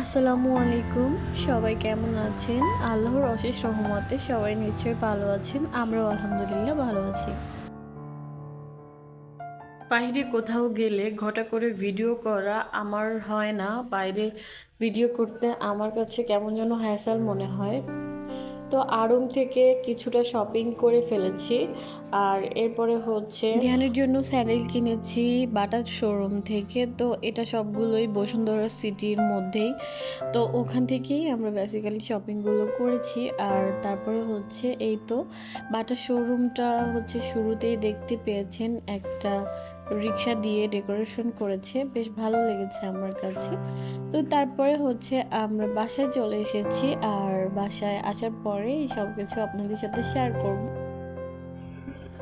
আসসালামু আলাইকুম। সবাই কেমন আছেন? আল্লাহর অশেষ রহমতে সবাই নিশ্চয়ই ভালো আছেন। আমরাও আলহামদুলিল্লাহ ভালো আছি। বাইরে কোথাও গেলে ঘটা করে ভিডিও করা আমার হয় না। বাইরে ভিডিও করতে আমার কাছে কেমন যেন হ্যাসাল মনে হয়। তো আড়ং থেকে কিছুটা শপিং করে ফেলেছি। আর এরপরে হচ্ছে ধ্যানের জন্য স্যান্ডেল কিনেছি বাটার শোরুম থেকে। তো এটা সবগুলোই বসুন্ধরা সিটির মধ্যেই। তো ওখান থেকেই আমরা বেসিক্যালি শপিংগুলো করেছি। আর তারপরে হচ্ছে এই তো বাটার শোরুমটা হচ্ছে শুরুতেই দেখতে পেয়েছেন একটা রিক্সা দিয়ে ডেকোরেশন করেছে। বেশ ভালো লেগেছে আমার কাছে। তো তারপরে হচ্ছে আমরা বাসায় চলে এসেছি আর বাসায় আসার পরে সব কিছু আপনাদের সাথে শেয়ার করব।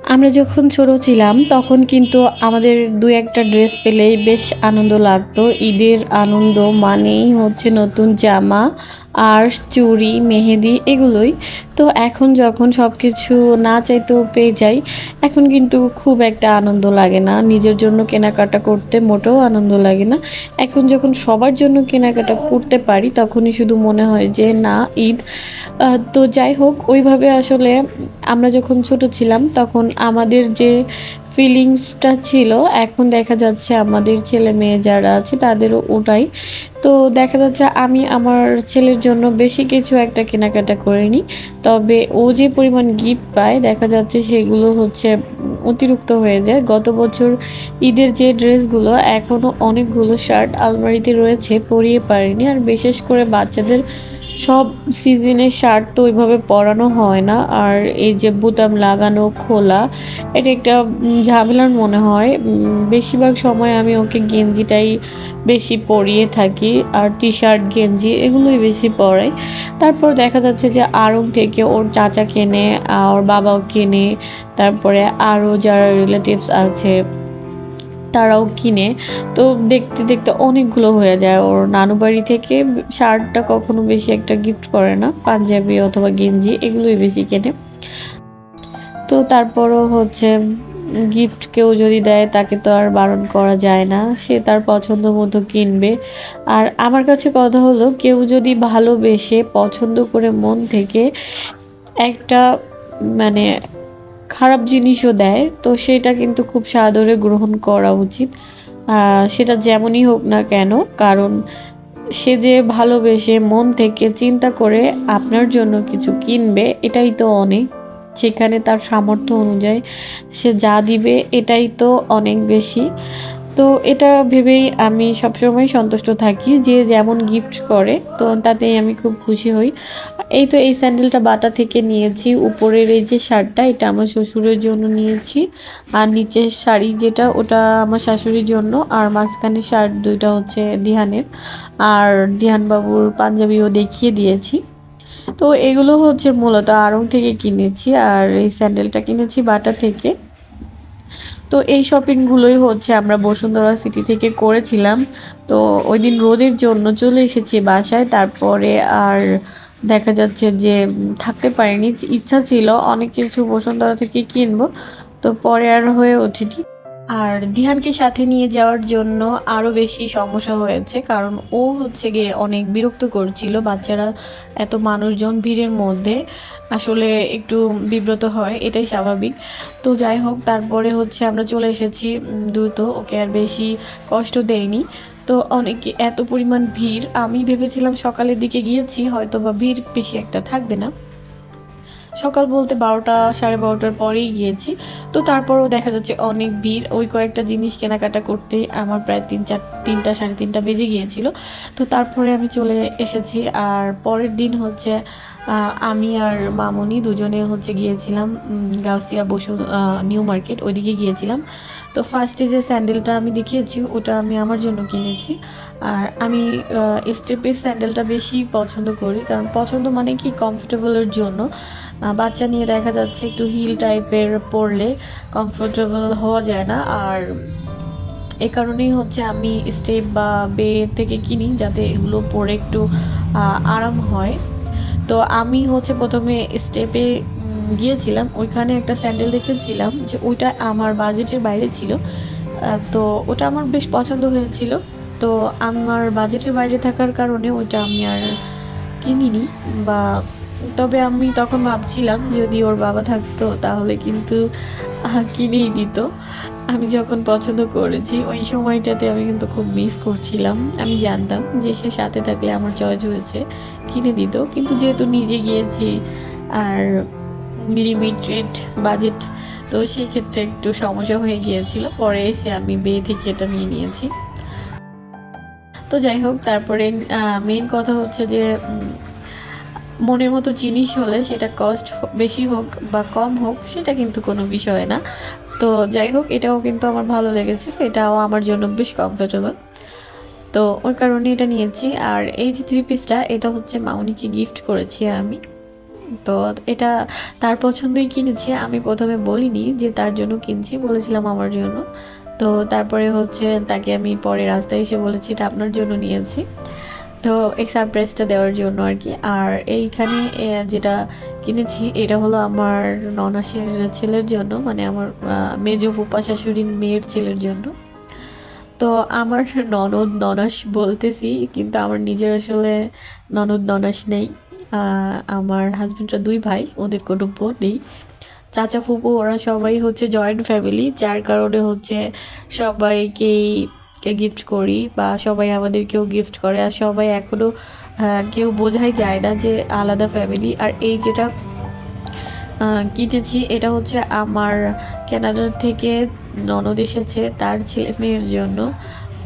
আমরা যখন ছোট ছিলাম তখন কিন্তু আমাদের দু একটা ড্রেস পেলেই বেশ আনন্দ লাগতো। ঈদের আনন্দ মানেই হচ্ছে নতুন জামা আর চুড়ি, মেহেদি এগুলোই। তো এখন যখন সব কিছু না চাইতেও পেয়ে যাই, এখন কিন্তু খুব একটা আনন্দ লাগে না। নিজের জন্য কেনাকাটা করতে মোটেও আনন্দ লাগে না। এখন যখন সবার জন্য কেনাকাটা করতে পারি, তখনই শুধু মনে হয় যে, না, ঈদ। তো যাই হোক, ওইভাবে আসলে আমরা যখন ছোট ছিলাম, তখন আমাদের যে ফিলিংসটা ছিল। এখন দেখা যাচ্ছে আমাদের ছেলে মেয়ে যারা আছে, তাদেরও ওটাই। তো দেখা যাচ্ছে আমি আমার ছেলের জন্য বেশি কিছু একটা কেনাকাটা করিনি তবে ও যে পরিমাণ গিফট পায়, দেখা যাচ্ছে সেগুলো হচ্ছে অতিরিক্ত হয়ে যায়। গত বছর ঈদের যে ড্রেসগুলো, এখনও অনেকগুলো শার্ট আলমারিতে রয়েছে, পরিয়ে পারিনি। আর বিশেষ করে বাচ্চাদের সব সিজনের শার্ট তো ওইভাবে পরানো হয় না। আর এই যে বুতাম লাগানো, খোলা, এটা একটা ঝামেলার মনে হয়। বেশিরভাগ সময় আমি ওকে গেঞ্জিটাই বেশি পরিয়ে থাকি। আর টি শার্ট গেঞ্জি এগুলোই বেশি পরাই। তারপর দেখা যাচ্ছে যে আড়ং থেকে ওর চাচা কেনে ওর বাবাও কেনে। তারপরে আরও যারা রিলেটিভস আছে তারাও কিনে। তো দেখতে দেখতে অনেকগুলো হয়ে যায়। ওর নানু বাড়ি থেকে শার্টটা কখনো বেশি একটা গিফট করে না। পাঞ্জাবি অথবা গেঞ্জি এগুলোই বেশি কেনে। তো তারপরও হচ্ছে গিফট কেউ যদি দেয়, তাকে তো আর বারণ করা যায় না। সে তার পছন্দ মতো কিনবে। আর আমার কাছে কথা হলো, কেউ যদি ভালোবেসে পছন্দ করে মন থেকে একটা মানে খারাপ জিনিসও দেয়, তো সেটা কিন্তু খুব সাদরে গ্রহণ করা উচিত। সেটা যেমনই হোক না কেন, কারণ সে যে ভালোবেসে মন থেকে চিন্তা করে আপনার জন্য কিছু কিনবে, এটাই তো অনেক। সেখানে তার সামর্থ্য অনুযায়ী সে যা দিবে, এটাই তো অনেক বেশি। তো এটা ভেবেই আমি সবসময় সন্তুষ্ট থাকি যে যেমন গিফট করে, তো তাতেই আমি খুব খুশি হই। এই তো এই স্যান্ডেলটা বাটা থেকে নিয়েছি, উপরের এই যে শার্টটা, এটা আমার শ্বশুরের জন্য নিয়েছি। আর নিচের শাড়ি যেটা, ওটা আমার শাশুড়ির জন্য, আর মাঝখানে শার্ট দুইটা হচ্ছে দিহানের। আর দিহানবাবুর পাঞ্জাবিও দেখিয়ে দিয়েছি। তো এগুলো হচ্ছে মূলত আড়ং থেকে কিনেছি, আর এই স্যান্ডেলটা কিনেছি বাটা থেকে। তো এই শপিংগুলোই হচ্ছে আমরা বসুন্ধরা সিটি থেকে করেছিলাম। তো ওই দিন রোদের জন্য চলে এসেছি বাসায়, তারপরে আর দেখা যাচ্ছে যে থাকতে পারিনি, ইচ্ছা ছিল অনেক কিছু বসুন্ধরা থেকে কিনবো, তো পরে আর হয়ে ওঠেনি। আর দিহানকে সাথে নিয়ে যাওয়ার জন্য আরও বেশি সমস্যা হয়েছে, কারণ ও হচ্ছে গিয়ে অনেক বিরক্ত করছিল। বাচ্চারা এত মানুষজন ভিড়ের মধ্যে আসলে একটু বিব্রত হয়, এটাই স্বাভাবিক। তো যাই হোক, তারপরে হচ্ছে আমরা চলে এসেছি দ্রুত। ওকে আর বেশি কষ্ট দেয়নি। তো অনেক এত পরিমাণ ভিড়, আমি ভেবেছিলাম সকালের দিকে গিয়েছি হয়তো বা ভিড় বেশি একটা থাকবে না। সকাল বলতে বারোটা, সাড়ে বারোটার পরেই গিয়েছি। তো তারপরও দেখা যাচ্ছে অনেক ভিড়। ওই কয়েকটা জিনিস কেনাকাটা করতেই আমার প্রায় তিন, চার, তিনটা, সাড়ে তিনটা বেজে গিয়েছিল। তো তারপরে আমি চলে এসেছি। আর পরের দিন হচ্ছে আমি আর মামনি দুজনে হচ্ছে গিয়েছিলাম গাউসিয়া বসু নিউ মার্কেট ওইদিকে গিয়েছিলাম। তো ফার্স্টে যে স্যান্ডেলটা আমি দেখিয়েছি, ওটা আমি আমার জন্য কিনেছি। আর আমি স্টেপের স্যান্ডেলটা বেশি পছন্দ করি। কারণ পছন্দ মানে কি? কমফোর্টেবলের জন্য। বাচ্চা নিয়ে দেখা যাচ্ছে একটু হিল টাইপের পরলে কমফোর্টেবল হওয়া যায় না। আর এ কারণেই হচ্ছে আমি স্টেপ বা বে থেকে কিনি, যাতে এগুলো পরে একটু আরাম হয়। তো আমি হচ্ছে প্রথমে স্টেপে গিয়েছিলাম। ওইখানে একটা স্যান্ডেল দেখেছিলাম যে ওইটা আমার বাজেটের বাইরে ছিল। তো ওটা আমার বেশ পছন্দ হয়েছিল। তো আমার বাজেটের বাইরে থাকার কারণে ওইটা আমি আর কিনিনি বা তবে আমি তখন ভাবছিলাম, যদি ওর বাবা থাকতো তাহলে কিন্তু কিনেই দিত। আমি যখন পছন্দ করেছি, ওই সময়টাতে আমি কিন্তু খুব মিস করছিলাম। আমি জানতাম যে সে সাথে থাকলে আমার চয়েস হয়েছে, কিনে দিত। কিন্তু যেহেতু নিজে গিয়েছি আর লিমিটেড বাজেট তো সেই ক্ষেত্রে একটু সমস্যা হয়ে গিয়েছিল। পরে এসে আমি বিয়ে থেকে এটা নিয়ে নিয়েছি। তো যাই হোক, তারপরে মেন কথা হচ্ছে যে মনের মতো জিনিস হলে সেটা কস্ট বেশি হোক বা কম হোক, সেটা কিন্তু কোনো বিষয় না। তো যাই হোক, এটাও কিন্তু আমার ভালো লেগেছে, এটাও আমার জন্য বেশ কমফোর্টেবল তো ওই কারণে এটা নিয়েছি, আর এই যে থ্রি পিসটা এটা হচ্ছে মাউনিকে গিফট করেছি আমি। তো এটা তার পছন্দই কিনেছি, আমি প্রথমে বলিনি যে তার জন্য কিনছি, বলেছিলাম আমার জন্য। তো তারপরে হচ্ছে তাকে আমি পরে রাস্তায় এসে বলেছি, এটা আপনার জন্য নিয়েছি। তো এই সারপ্রাইজটা দেওয়ার জন্য আর কি আর এইখানে যেটা কিনেছি, এটা হলো আমার ননাসের ছেলের জন্য মানে আমার মেজ ফুপা শাশুড়ির মেয়ের ছেলের জন্য। তো আমার ননদ ননাস বলতেছি, কিন্তু আমার নিজের আসলে ননদ ননাস নেই। আমার হাজব্যান্ডরা দুই ভাই, ওদের কোনো বোন নেই। চাচা ফুপু, ওরা সবাই হচ্ছে জয়েন্ট ফ্যামিলি যার কারণে হচ্ছে সবাইকেই গিফট করি বা সবাই আমাদেরকেও গিফট করে আর সবাই এখনও কেউ বোঝাই যায় না যে আলাদা ফ্যামিলি আর এই যেটা কিনেছি এটা হচ্ছে আমার ক্যানাডার থেকে ননদ এসেছে তার ছেলে মেয়ের জন্য।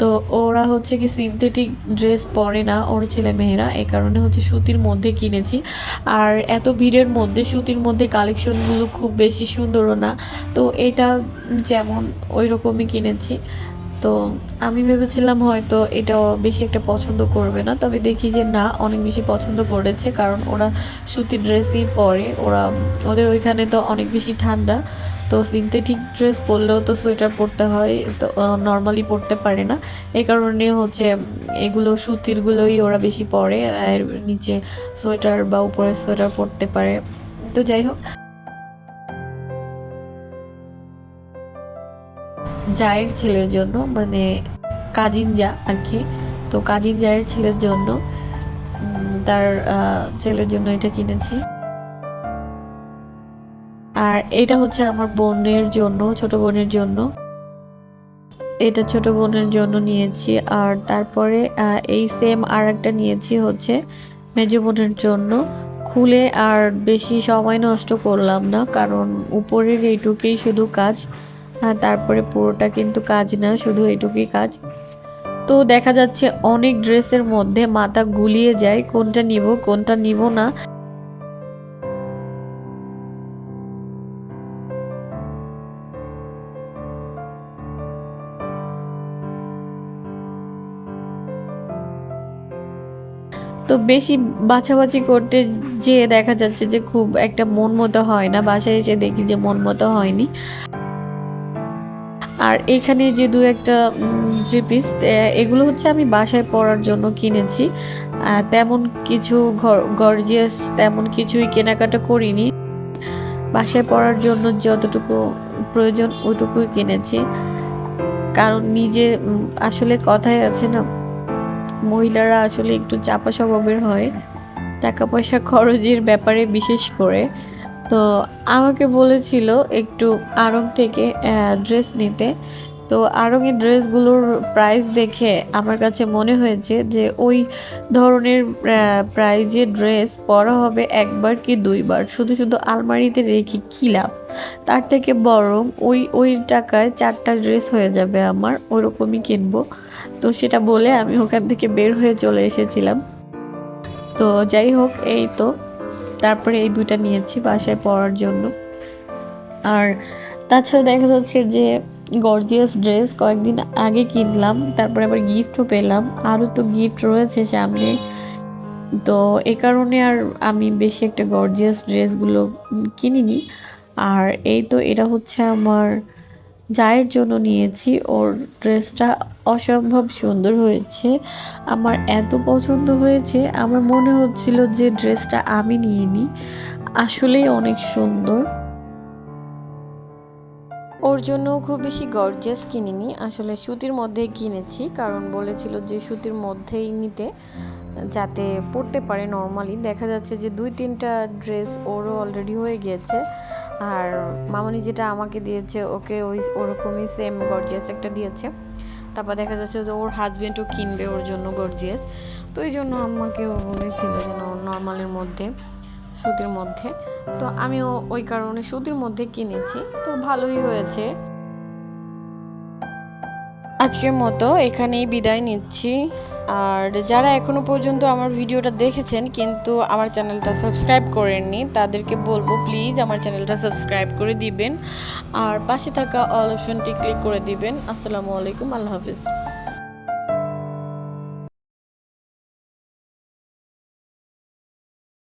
তো ওরা হচ্ছে কি সিনথেটিক ড্রেস পরে না ওর ছেলে মেয়েরা এই কারণে হচ্ছে সুতির মধ্যে কিনেছি। আর এত ভিড়ের মধ্যে সুতির মধ্যে কালেকশনগুলো খুব বেশি সুন্দরও না। তো এটা যেমন ওই রকমই কিনেছি। তো আমি ভেবেছিলাম হয়তো এটা বেশি একটা পছন্দ করবে না, তবে দেখি যে না, অনেক বেশি পছন্দ করেছে, কারণ ওরা সুতির ড্রেসই পরে, ওরা, ওদের ওইখানে তো অনেক বেশি ঠান্ডা, তো সিনথেটিক ড্রেস পরলেও তো সোয়েটার পরতে হয়, তো নর্মালি পরতে পারে না, এ কারণে হচ্ছে এগুলো সুতিরগুলোই ওরা বেশি পরে, আর নিচে সোয়েটার বা উপরে সোয়েটার পরতে পারে, তো যাই হোক। জায়ের ছেলের জন্য মানে কাজিন যা আর কি তো কাজিন জায়ের ছেলের জন্য তার ছেলের জন্য এটা কিনেছি। আর এটা হচ্ছে আমার বোনের জন্য, ছোট বোনের জন্য। এটা ছোট বোনের জন্য নিয়েছি, আর তারপরে এই সেম আর একটা নিয়েছি হচ্ছে মেজো বোনের জন্য। খুলে আর বেশি সময় নষ্ট করলাম না, কারণ উপরের এইটুকুই শুধু কাজ। আর তারপরে পুরোটা কিন্তু কাজ না, শুধু এইটুকুই কাজ। তো দেখা যাচ্ছে অনেক ড্রেসের মধ্যে মাথা গুলিয়ে যায়, কোনটা নিব কোনটা নিব না। তো বেশি বাছাবাছি করতে যেয়ে দেখা যাচ্ছে যে খুব একটা মন মতো হয় না, বাসায় এসে দেখি যে মন মতো হয়নি। আর এখানে যে দু একটা থ্রি পিস এগুলো হচ্ছে আমি বাসায় পরার জন্য কিনেছি। তেমন কিছু গর্জিয়াস তেমন কিছুই কেনাকাটা করিনি। বাসায় পরার জন্য যতটুকু প্রয়োজন ওইটুকুই কিনেছি। কারণ নিজে আসলে কথাই আছে না, মহিলারা আসলে একটু চাপা স্বভাবের হয়। টাকা পয়সা খরচের ব্যাপারে বিশেষ করে। তো আমাকে বলেছিল একটু আড়ং থেকে ড্রেস নিতে। তো আড়ংয়ের ড্রেসগুলোর প্রাইস দেখে আমার কাছে মনে হয়েছে যে ওই ধরনের প্রাইজে ড্রেস পরা হবে একবার কি দুইবার। শুধু শুধু আলমারিতে রেখে কী লাভ? তার থেকে বরং ওই ওই টাকায় চারটা ড্রেস হয়ে যাবে আমার, ওরকমই কিনবো। তো সেটা বলে আমি ওখান থেকে বের হয়ে চলে এসেছিলাম। তো যাই হোক, এই তো। তারপরে এই দুইটা নিয়েছি বাসায় পরার জন্য। আর তাছাড়া দেখা যাচ্ছে যে গর্জিয়াস ড্রেস কয়েকদিন আগে কিনলাম, তারপরে আবার গিফটও পেলাম। আরও তো গিফট রয়েছে সামনে। তো এ কারণে আর আমি বেশি একটা গর্জিয়াস ড্রেসগুলো কিনিনি। আর এই তো এটা হচ্ছে আমার জায়ের জন্য নিয়েছি। ওর ড্রেসটা অসম্ভব সুন্দর হয়েছে। আমার এত পছন্দ হয়েছে, আমার মনে হচ্ছিল যে ড্রেসটা আমি নিয়ে নিই আসলেই অনেক সুন্দর। ওর জন্য খুব বেশি গর্জিয়াস কিনিনি। আসলে সুতির মধ্যেই কিনেছি, কারণ বলেছিল যে সুতির মধ্যেই নিতে, যাতে পরতে পারে নর্মালি দেখা যাচ্ছে যে দুই তিনটা ড্রেস ওরও অলরেডি হয়ে গিয়েছে। আর মামনি যেটা আমাকে দিয়েছে, ওকে ওই ওরকমই সেম গর্জিয়াস একটা দিয়েছে। তারপর দেখা যাচ্ছে যে ওর হাজব্যান্ডও কিনবে ওর জন্য গর্জিয়াস তো এই জন্য আমাকেও বলেছিল যেন নর্মালের মধ্যে, সুতির মধ্যে। তো আমিও ওই কারণে সুতির মধ্যে কিনেছি। তো ভালোই হয়েছে। আজকের মতো এখানেই বিদায় নিচ্ছি। আর যারা এখনও পর্যন্ত আমার ভিডিওটা দেখেছেন, কিন্তু আমার চ্যানেলটা সাবস্ক্রাইব করেননি, তাদেরকে বলব প্লিজ আমার চ্যানেলটা সাবস্ক্রাইব করে দিবেন। আর পাশে থাকা অল অপশনটি ক্লিক করে দিবেন। আসসালামু আলাইকুম, আল্লাহ হাফিজ।